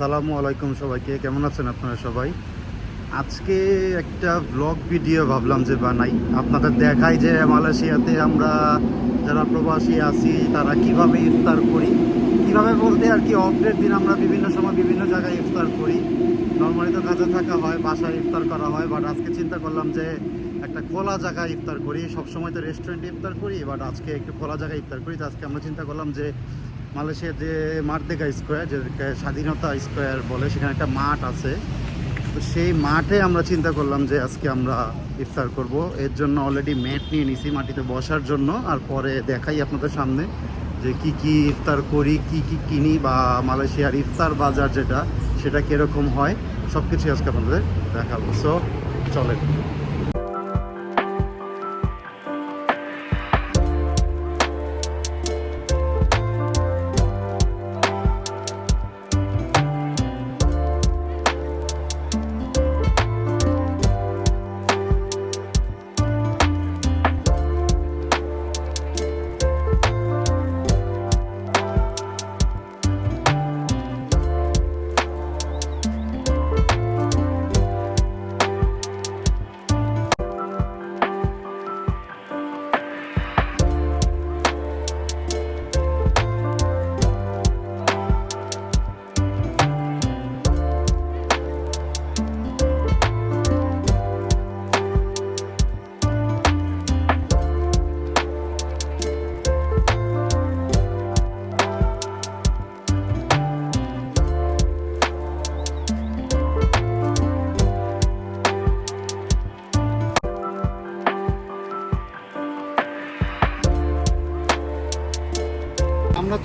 আসসালামু আলাইকুম সবাইকে, কেমন আছেন আপনারা সবাই? আজকে একটা ব্লগ ভিডিও ভাবলাম যে বানাই। আপনাদের দেখাই যে মালয়েশিয়াতে আমরা যারা প্রবাসী আছি, তারা কীভাবে ইফতার করি, কীভাবে বলতে আর কি অফের দিন আমরা বিভিন্ন সময় বিভিন্ন জায়গায় ইফতার করি। নর্মালি তো কাজে থাকা হয়, বাসায় ইফতার করা হয় বাট আজকে চিন্তা করলাম যে একটা খোলা জায়গায় ইফতার করি। সবসময় তো রেস্টুরেন্টে ইফতার করি বাট আজকে একটু খোলা জায়গায় ইফতার করি। আজকে আমরা চিন্তা করলাম যে মালয়েশিয়ার যে মারদেগা স্কোয়ার যেটাকে স্বাধীনতা স্কোয়ার বলে, সেখানে একটা মাঠ আছে। তো সেই মাঠে আমরা চিন্তা করলাম যে আজকে আমরা ইফতার করব। এর জন্য অলরেডি ম্যাট নিয়ে নিছি মাটিতে বসার জন্য। আর পরে দেখাই আপনাদের সামনে যে কি কি ইফতার করি, কি কি কিনি বা মালয়েশিয়ার ইফতার বাজার যেটা, সেটা কীরকম হয়। সব কিছুই আজকে আপনাদের দেখাবো। সো চলেন।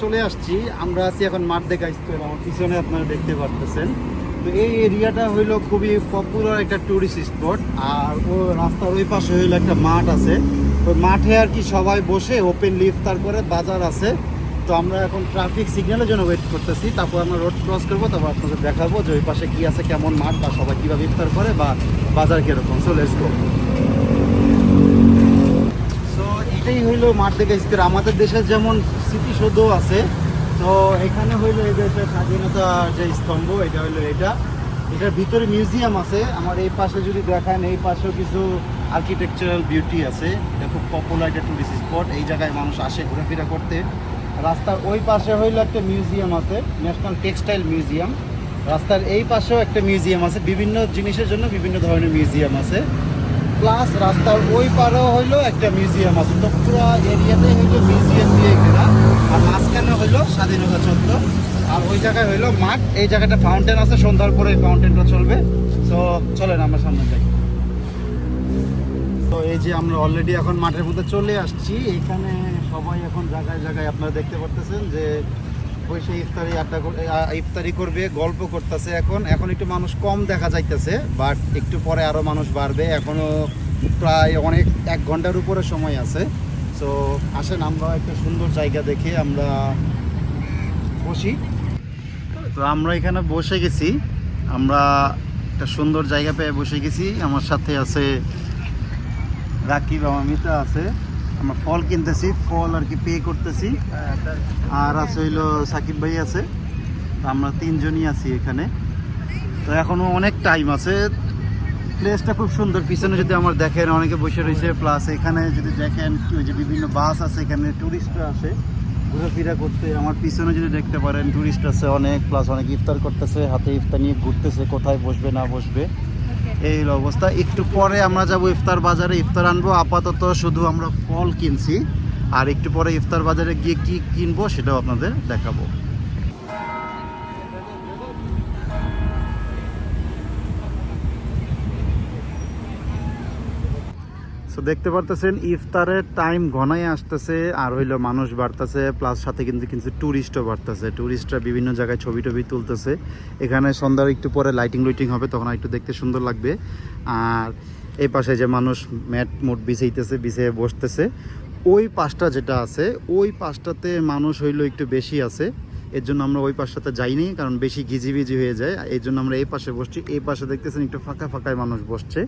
চলে আসছি। আমরা আছি এখন মাঠ দেখা স্কোয়ার আমার পিছনে আপনারা দেখতে পারতেছেন। তো এই এরিয়াটা হইল খুবই পপুলার একটা ট্যুরিস্ট স্পট আর ও রাস্তার ওই পাশে হইল একটা মাঠ আছে। ওই মাঠে আর কি সবাই বসে ওপেন ইফতার করে, বাজার আছে। তো আমরা এখন ট্রাফিক সিগন্যালের জন্য ওয়েট করতেছি। তারপর আমরা রোড ক্রস করব, তারপর আপনাদের দেখাবো যে ওই পাশে কি আছে, কেমন মাঠ বা সবাই কীভাবে ইফতার করে বা বাজার কীরকম। সো লেটস গো তো এটাই হইল থেকে স্কোয়ার আমাদের দেশের যেমন স্মৃতিসৌধ আছে, তো এখানে হইল এই দেশের স্বাধীনতার যে স্তম্ভ, এটা হইল এটা। এটার ভিতরে মিউজিয়াম আছে, আমার এই পাশে যদি দেখেন, এই পাশেও কিছু আর্কিটেকচারাল বিউটি আছে। এটা খুব পপুলার একটা টুরিস্ট স্পট এই জায়গায় মানুষ আসে ঘোরাফেরা করতে। রাস্তার ওই পাশে হইল একটা মিউজিয়াম আছে ন্যাশনাল টেক্সটাইল মিউজিয়াম রাস্তার এই পাশেও একটা মিউজিয়াম আছে, বিভিন্ন জিনিসের জন্য বিভিন্ন ধরনের মিউজিয়াম আছে। প্লাস রাস্তার ওই পারেও হইল একটা মিউজিয়াম আছে। তো পুরো এরিয়াতে হইল মিউজিয়াম দিয়ে ঘেরা। আর মাঝখানে হইল স্বাধীনতা চত্বর। আর ওই জায়গায় হইল মাঠ। এই জায়গাটা ফাউন্টেন আছে, সন্ধ্যার পরে এই ফাউন্টেনটা চলবে। তো চলেন আমরা সামনে যাই। তো এই যে আমরা অলরেডি এখন মাঠের মধ্যে চলে আসছি। এখানে সবাই এখন জায়গায় জায়গায় আপনারা দেখতে পারতেছেন যে বসে ইফতারি আড্ডা ইফতারি করবে, গল্প করতেছে এখন। এখন একটু মানুষ কম দেখা যাইতেছে বাট একটু পরে আরও মানুষ বাড়বে। এখনও প্রায় অনেক, এক ঘণ্টার উপরে সময় আছে। তো আসেন আমরা একটা সুন্দর জায়গা দেখে আমরা বসি। তো আমরা এখানে বসে গেছি। আমরা একটা সুন্দর জায়গা পেয়ে বসে গেছি। আমার সাথে আছে রাকিব অমিতা আছে। আমরা ফল কিনতেছি, ফল আর কি পে করতেছি। আর আছে হইল সাকিব ভাই আছে, তো আমরা তিনজনই আছি এখানে। তো এখনও অনেক টাইম আছে। প্লেসটা খুব সুন্দর, পিছনে যদি আমার দেখেন, অনেকে বসে রয়েছে প্লাস এখানে যদি দেখেন, ওই যে বিভিন্ন বাস আছে, এখানে টুরিস্টরা আসে ঘোরাফেরা করতে। আমার পিছনে যদি দেখতে পারেন ট্যুরিস্ট আছে অনেক প্লাস অনেক ইফতার করতেছে, হাতে ইফতার নিয়ে ঘুরতেছে, কোথায় বসবে, না বসবে। এই অবস্থা। একটু পরে আমরা যাব ইফতার বাজারে। ইফতার আনব। আপাতত শুধু আমরা ফল কিনছি। আর একটু পরে ইফতার বাজারে গিয়ে কি কিনবো সেটাও আপনাদের দেখাবো। সো দেখতে পারতেছেন, ইফতারের টাইম ঘনাই আসতেছে, আর হইল মানুষ বাড়তেছে প্লাস সাথে কিন্তু কিন্তু ট্যুরিস্টও বাড়তেছে। ট্যুরিস্টরা বিভিন্ন জায়গায় ছবি টবি তুলতেছে। এখানে সন্ধ্যার একটু পরে লাইটিং লুইটিং হবে, তখন একটু দেখতে সুন্দর লাগবে। আর এই পাশে যে মানুষ ম্যাট মোট বিছাইতেছে বিছিয়ে বসতেছে, ওই পাশটা যেটা আছে, ওই পাশটাতে মানুষ হইল একটু বেশি আছে। এর জন্য আমরা ওই পাশটাতে যাইনি, কারণ বেশি ঘিজিবিজি হয়ে যায়। এই জন্য আমরা এই পাশে বসছি। এই পাশে দেখতেছেন একটু ফাঁকা ফাঁকায় মানুষ বসছে।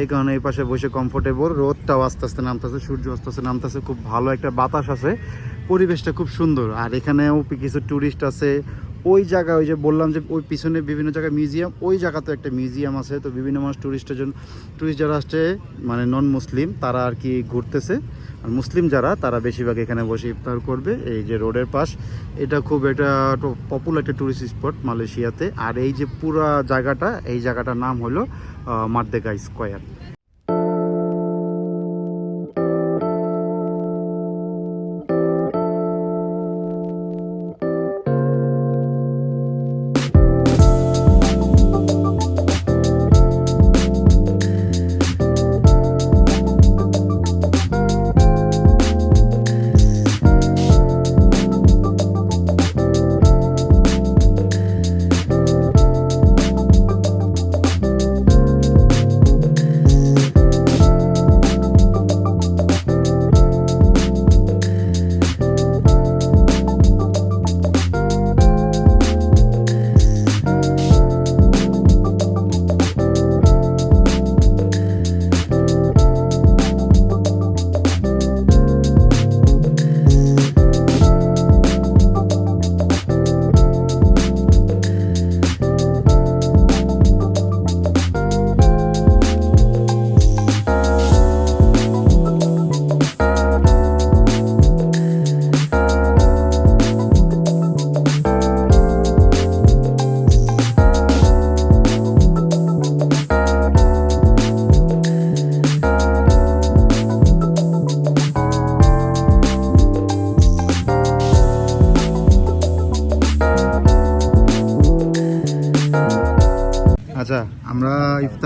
এই কারণে এই পাশে বসে কমফোর্টেবল রোদটাও আস্তে আস্তে নামতেছে, সূর্য আস্তে আস্তে নামতেছে। খুব ভালো একটা বাতাস আছে। পরিবেশটা খুব সুন্দর। আর এখানেও কিছু ট্যুরিস্ট আছে। ওই জায়গায় ওই যে বললাম যে ওই পিছনে বিভিন্ন জায়গায় মিউজিয়াম ওই জায়গাতে একটা মিউজিয়াম আছে। তো বিভিন্ন মানুষ টুরিস্টের জন্য টুরিস্ট যারা আসছে মানে নন মুসলিম তারা আর কি ঘুরতেছে। আর মুসলিম যারা, তারা বেশিরভাগ এখানে বসে ইফতার করবে। এই যে রোডের পাশ, এটা খুব একটা পপুলার একটা ট্যুরিস্ট স্পট মালয়েশিয়াতে। আর এই যে পুরা জায়গাটা, এই জায়গাটার নাম হলো মার্দেকা স্কোয়ার।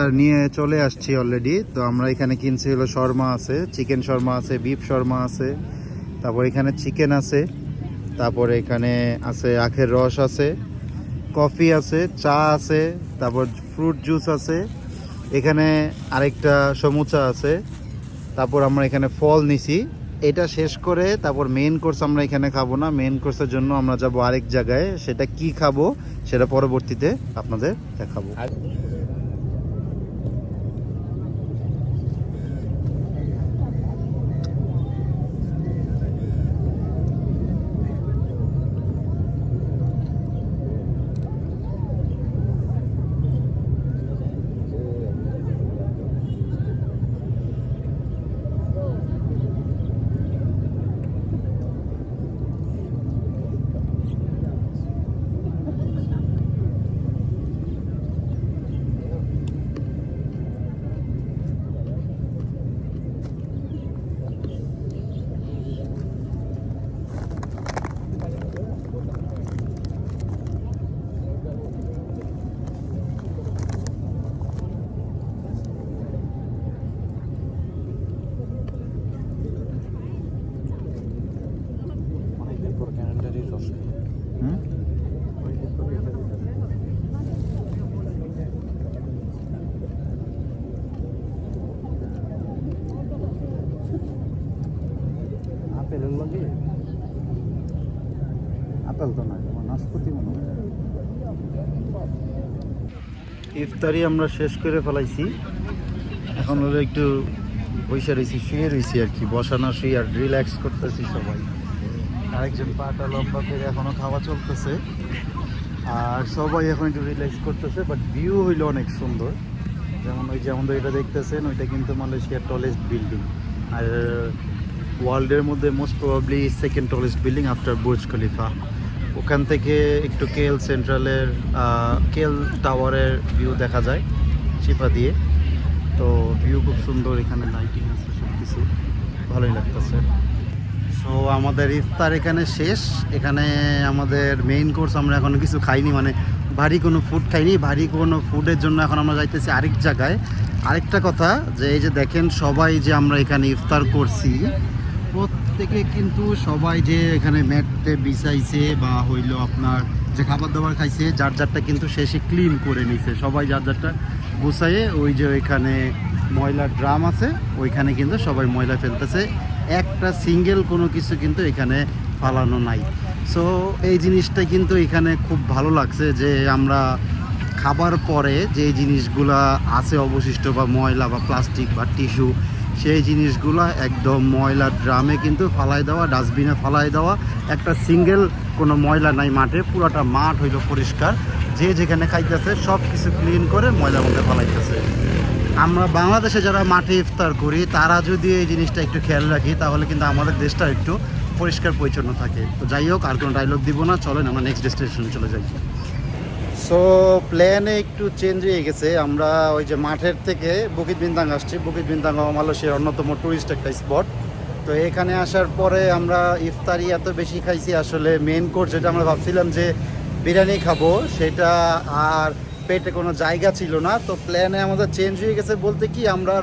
ইফতার নিয়ে চলে আসছি অলরেডি তো আমরা এখানে কিনছি হলো শর্মা আছে, চিকেন শর্মা আছে, বিফ শর্মা আছে, তারপর এখানে চিকেন আছে, তারপর এখানে আছে আখের রস আছে, কফি আছে, চা আছে, তারপর ফ্রুট জুস আছে, এখানে আরেকটা সমুচা আছে, তারপর আমরা এখানে ফল নিছি। এটা শেষ করে তারপর মেন কোর্স আমরা এখানে খাব না মেন কোর্সের জন্য আমরা যাব আরেক জায়গায়, সেটা কি খাব সেটা পরবর্তীতে আপনাদের দেখাবো। লগে আপেল তো আমার নাশপাতি মনে ইফতারি আমরা শেষ করে ফেলাইছি। এখন হলো একটু বসে রয়েছি শুয়ে রয়েছি আর কি বসানো শুয়ে আর রিল্যাক্স করতেছি সবাই। আরেকজন পাটা লম্বা করে এখনও খাওয়া চলতেছে। আর সবাই এখন একটু রিল্যাক্স করতেছে বাট ভিউ হইল অনেক সুন্দর। যেমন ওই যে আমাদের এটা দেখতেছেন ওইটা কিন্তু মালয়েশিয়ার টলেস্ট বিল্ডিং আর ওয়ার্ল্ডের মধ্যে most probably second tallest building after Burj Khalifa ওখান থেকে একটু কেএল সেন্ট্রালের কেএল টাওয়ারের ভিউ দেখা যায় চিপা দিয়ে। তো ভিউ খুব সুন্দর, এখানে লাইটিং আছে সব কিছু ভালোই লাগতেছে। সো আমাদের ইফতার এখানে শেষ। এখানে আমাদের মেইন কোর্স আমরা এখনও কিছু খাইনি মানে ভারী কোনো ফুড খাইনি। ভারী কোনো ফুডের জন্য এখন আমরা যাইতেছি আরেক জায়গায়। আরেকটা কথা, যে এই যে দেখেন সবাই যে আমরা এখানে ইফতার করছি প্রত্যেকে কিন্তু সবাই যে এখানে ম্যাটে বিছাইছে বা হইল আপনার যে খাবার দাবার খাইছে, যার যারটা কিন্তু শেষে ক্লিন করে নিছে। সবাই যার যারটা গুছাইয়ে ওই যে ওইখানে ময়লার ড্রাম আছে, ওইখানে কিন্তু সবাই ময়লা ফেলতেছে। একটা সিঙ্গেল কোনো কিছু কিন্তু এখানে ফালানো নাই। সো এই জিনিসটা কিন্তু এখানে খুব ভালো লাগছে যে আমরা খাবার পরে যে জিনিসগুলা আছে অবশিষ্ট বা ময়লা বা প্লাস্টিক বা টিস্যু সেই জিনিসগুলা একদম ময়লার ড্রামে কিন্তু ফালাই দেওয়া ডাস্টবিনে ফালাই দেওয়া। একটা সিঙ্গেল কোনো ময়লা নাই মাঠে, পুরোটা মাঠ হইল পরিষ্কার। যে যেখানে খাইতেছে সব কিছু ক্লিন করে ময়লার মধ্যে ফালাইতেছে। আমরা বাংলাদেশে যারা মাঠে ইফতার করি, তারা যদি এই জিনিসটা একটু খেয়াল রাখি, তাহলে কিন্তু আমাদের দেশটা একটু পরিষ্কার পরিচ্ছন্ন থাকে। তো যাই হোক, আর কোনো ডায়লগ দিব না। চলেন, আমরা নেক্সট ডেস্টিনেশনে চলে যাই। সো প্ল্যানে একটু চেঞ্জ হয়ে গেছে। আমরা ওই যে মাঠের থেকে বুকিত বিন্দাং আসছি। বুকিত বিন্দাং মালয়েশিয়ার অন্যতম টুরিস্ট একটা স্পট তো এখানে আসার পরে আমরা ইফতারি এত বেশি খাইছি। আসলে মেন কোর্স যেটা আমরা ভাবছিলাম যে বিরিয়ানি খাব, সেটা আর পেটে কোনো জায়গা ছিল না। তো প্ল্যানে আমাদের চেঞ্জ হয়ে গেছে বলতে কি, আমরা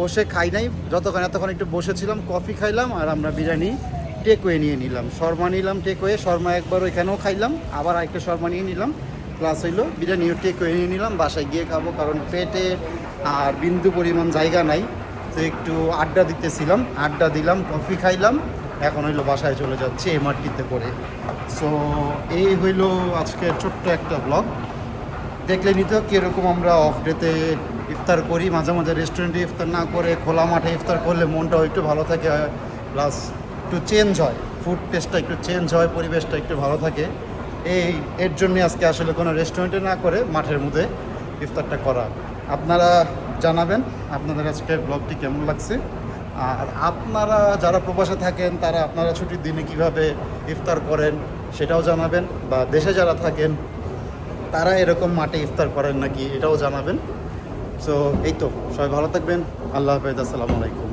বসে খাই নাই। যতক্ষণ এতক্ষণ একটু বসেছিলাম কফি খাইলাম আর আমরা বিরিয়ানি টেকওয়ে নিয়ে নিলাম। শর্মা নিলাম টেকওয়ে শর্মা একবার ওইখানেও খাইলাম। আবার আরেকটা শর্মা নিয়ে নিলাম। প্লাস হইল। বিরিয়ানিও টেকওয়ে নিয়ে নিলাম, বাসায় গিয়ে খাব, কারণ পেটে আর বিন্দু পরিমাণ জায়গা নাই। তো একটু আড্ডা দিতেছিলাম, আড্ডা দিলাম কফি খাইলাম। এখন হইল বাসায় চলে যাচ্ছি এমআরটিতে করে। সো এই হইল আজকের ছোট্ট একটা ব্লগ দেখলেনি তো কীরকম আমরা অফ ডেতে ইফতার করি, মাঝে মাঝে রেস্টুরেন্টে ইফতার না করে, খোলা মাঠে ইফতার করলে মনটাও একটু ভালো থাকে, প্লাস একটু চেঞ্জ হয়। ফুড টেস্টটা একটু চেঞ্জ হয়, পরিবেশটা একটু ভালো থাকে। এই এর জন্য আজকে আসলে কোনো রেস্টুরেন্টে না করে মাঠের মধ্যে ইফতারটা করা। আপনারা জানাবেন আপনাদের আজকের ব্লগটি কেমন লাগছে। আর আপনারা যারা প্রবাসে থাকেন, তারা আপনারা ছুটির দিনে কীভাবে ইফতার করেন সেটাও জানাবেন। বা দেশে যারা থাকেন, তারা এরকম মাঠে ইফতার করেন নাকি, এটাও জানাবেন। সো এই তো, সবাই ভালো থাকবেন। আল্লাহ হাফেজ, আসসালামু আলাইকুম।